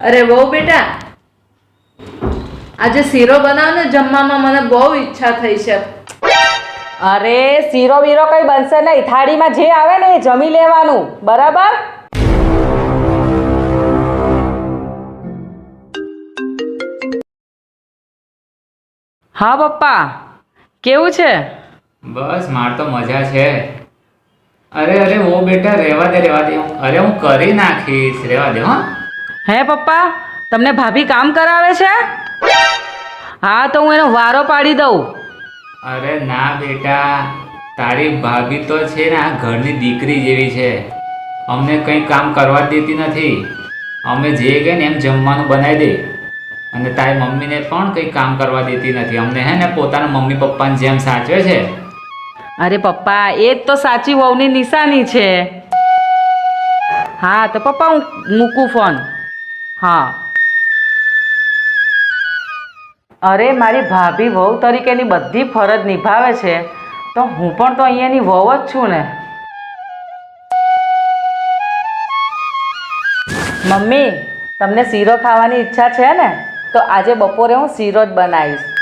અરે બહુ બેટા આજે શીરો બનાવ ને જમવામાં મને બહુ ઈચ્છા થઈ છે. અરે શીરો બીરો કઈ બનશે નહીં. થાળીમાં જે આવે ને એ જમી લેવાનું. બરાબર? હા પપ્પા. કેવું છે? બસ માર તો મજા છે. અરે અરે ઓ બેટા રહેવા દે રહેવા દે. અરે હું કરી નાખીશ. રહેવા દે હા. હે પપ્પા તમને ભાભી કામ કરાવે છે? હા તો હું એનો વારો પાડી દઉં. અરે ના બેટા તારી ભાભી તો છે ને આ ઘરની દીકરી જેવી છે. અમને કંઈ કામ કરવા દેતી નથી. અમે જે કહે ને એમ જમવાનું બનાવી દે. અને તારી મમ્મીને પણ કંઈ કામ કરવા દેતી નથી. અમને હે ને પોતાના મમ્મી પપ્પાની જેમ સાચવે છે. અરે પપ્પા એ જ તો સાચી વહુની નિશાની છે. હા તો પપ્પા હું મૂકું ફોન. હા. અરે, મારી ભાભી વહુ તરીકેની બધી ફરજ નિભાવે છે. તો હું પણ તો અહીંયાની વહુ જ છું ને. મમ્મી, તમને શીરો ખાવાની ઈચ્છા છે ને? તો આજે બપોરે હું શીરો જ બનાવીશ.